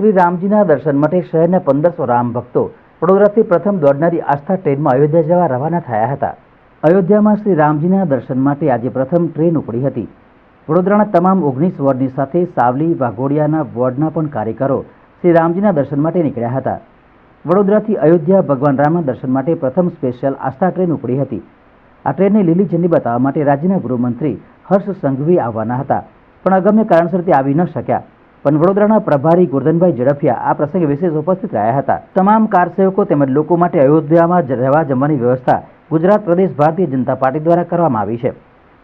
શ્રી રામજીના દર્શન માટે શહેરના પંદરસો રામ ભક્તો વડોદરાથી પ્રથમ દોડનારી આસ્થા ટ્રેનમાં અયોધ્યા જવા રવાના થયા હતા. અયોધ્યામાં શ્રી રામજીના દર્શન માટે આજે પ્રથમ ટ્રેન ઉપડી હતી. વડોદરાના તમામ ઓગણીસ વોર્ડની સાથે સાવલી, વાઘોડિયાના વોર્ડના પણ કાર્યકરો શ્રી રામજીના દર્શન માટે નીકળ્યા હતા. વડોદરાથી અયોધ્યા ભગવાન રામના દર્શન માટે પ્રથમ સ્પેશિયલ આસ્થા ટ્રેન ઉપડી હતી. આ ટ્રેનને લીલી ઝંડી બતાવવા માટે રાજ્યના ગૃહમંત્રી હર્ષ સંઘવી આવવાના હતા, પણ અગમ્ય કારણસર તે આવી ન શક્યા. પણ વડોદરાના પ્રભારી ગોરધનભાઈ ઝડફિયા આ પ્રસંગે વિશેષ ઉપસ્થિત રહ્યા હતા. તમામ કારસેવકો તેમજ લોકો માટે અયોધ્યામાં રહેવા જમવાની વ્યવસ્થા ગુજરાત પ્રદેશ ભારતીય જનતા પાર્ટી દ્વારા કરવામાં આવી છે.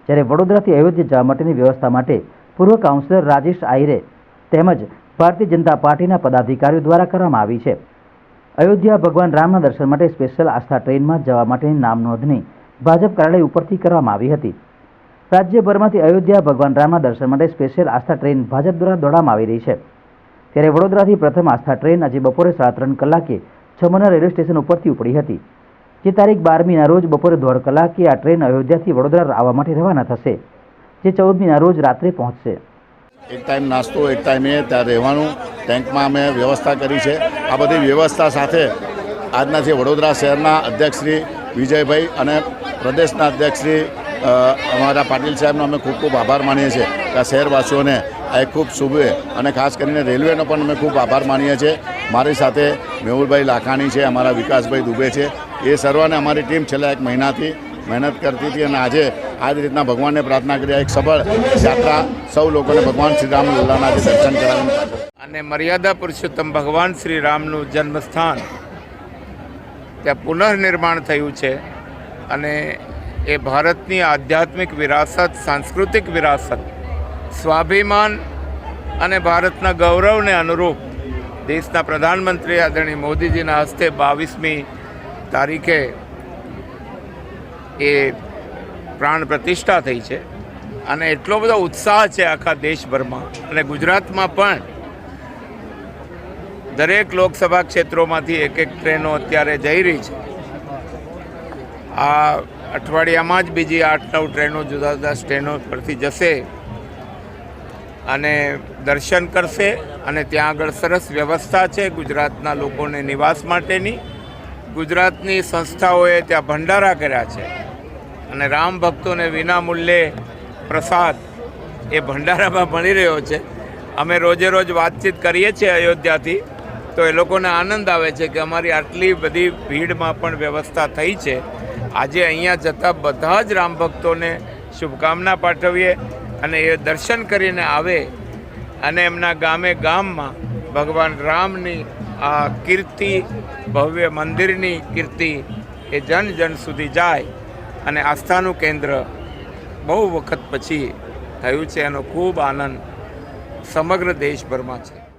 જ્યારે વડોદરાથી અયોધ્યા જવા માટેની વ્યવસ્થા માટે પૂર્વ કાઉન્સિલર રાજેશ આહિરે તેમજ ભારતીય જનતા પાર્ટીના પદાધિકારીઓ દ્વારા કરવામાં આવી છે. અયોધ્યા ભગવાન રામના દર્શન માટે સ્પેશિયલ આસ્થા ટ્રેનમાં જવા માટેની નામ નોંધણી ભાજપ કાર્યાલય ઉપરથી કરવામાં આવી હતી. રાજ્યભરમાંથી અયોધ્યા ભગવાન રામના દર્શન માટે સ્પેશિયલ આસ્થા ટ્રેન ભાજપ દ્વારા દોડાવવામાં આવી રહી છે. ત્યારે વડોદરાથી પ્રથમ આસ્થા ટ્રેન આજે બપોરે સાડા ત્રણ કલાકે છમના રેલવે સ્ટેશન ઉપરથી ઉપડી હતી. જે તારીખ બારમીના રોજ બપોરે દોઢ કલાકે આ ટ્રેન અયોધ્યાથી વડોદરા આવવા માટે રવાના થશે, જે ચૌદમીના રોજ રાત્રે પહોંચશે. એક ટાઈમ નાસ્તો, એક ટાઈમે ત્યાં રહેવાનું. ટેન્કમાં અમે વ્યવસ્થા કરી છે. આ બધી વ્યવસ્થા સાથે આજના જે વડોદરા શહેરના અધ્યક્ષ શ્રી વિજયભાઈ અને પ્રદેશના અધ્યક્ષ શ્રી અમારા પાટીલ સાહેબનો અમે ખૂબ ખૂબ આભાર માનીએ છીએ કે આ શહેરવાસીઓને આ ખૂબ શુભે અને ખાસ કરીને રેલવેનો પણ અમે ખૂબ આભાર માનીએ છીએ. મારી સાથે મેહુલભાઈ લાખાણી છે, અમારા વિકાસભાઈ દુબે છે. એ સર્વને અમારી ટીમ છેલ્લા એક મહિનાથી મહેનત કરતી હતી અને આજે આ જ રીતના ભગવાનને પ્રાર્થના કરી એક સફળ યાત્રા સૌ લોકોને ભગવાન શ્રી રામ લલ્લાના જે દર્શન કરાવ્યું અને મર્યાદા પુરુષોત્તમ ભગવાન શ્રી રામનું જન્મસ્થાન ત્યાં પુનઃનિર્માણ થયું છે અને એ ભારતની આધ્યાત્મિક વિરાસત, સાંસ્કૃતિક વિરાસત, સ્વાભિમાન અને ભારતના ગૌરવને અનુરૂપ દેશના પ્રધાનમંત્રી આદરણીય મોદીજીના હસ્તે બાવીસમી તારીખે એ પ્રાણ પ્રતિષ્ઠા થઈ છે. અને એટલો બધો ઉત્સાહ છે આખા દેશભરમાં. અને ગુજરાતમાં પણ દરેક લોકસભા ક્ષેત્રોમાંથી એક એક ટ્રેનો અત્યારે જઈ રહી છે. આ અઠવાડિયામાં જ બીજી આઠ નવ ટ્રેનો જુદા જુદા સ્ટેનો પરથી જશે અને દર્શન કરશે અને ત્યાં આગળ સરસ વ્યવસ્થા છે ગુજરાતના લોકોને નિવાસ માટેની. ગુજરાતની સંસ્થાઓએ ત્યાં ભંડારા કર્યા છે અને રામ ભક્તોને વિનામૂલ્યે પ્રસાદ એ ભંડારામાં મળી રહ્યો છે. અમે રોજે રોજ વાતચીત કરીએ છીએ અયોધ્યાથી તો એ લોકોને આનંદ આવે છે કે અમારી આટલી બધી ભીડમાં પણ વ્યવસ્થા થઈ છે. આજે અહીંયા જતા બધા જ રામ ભક્તોને શુભકામના પાઠવીએ અને એ દર્શન કરીને આવે અને એમના ગામે ગામમાં ભગવાન રામની આ કીર્તિ, ભવ્ય મંદિરની કીર્તિ એ જન જન સુધી જાય અને આસ્થાનું કેન્દ્ર બહુ વખત પછી થયું છે એનો ખૂબ આનંદ સમગ્ર દેશભરમાં છે.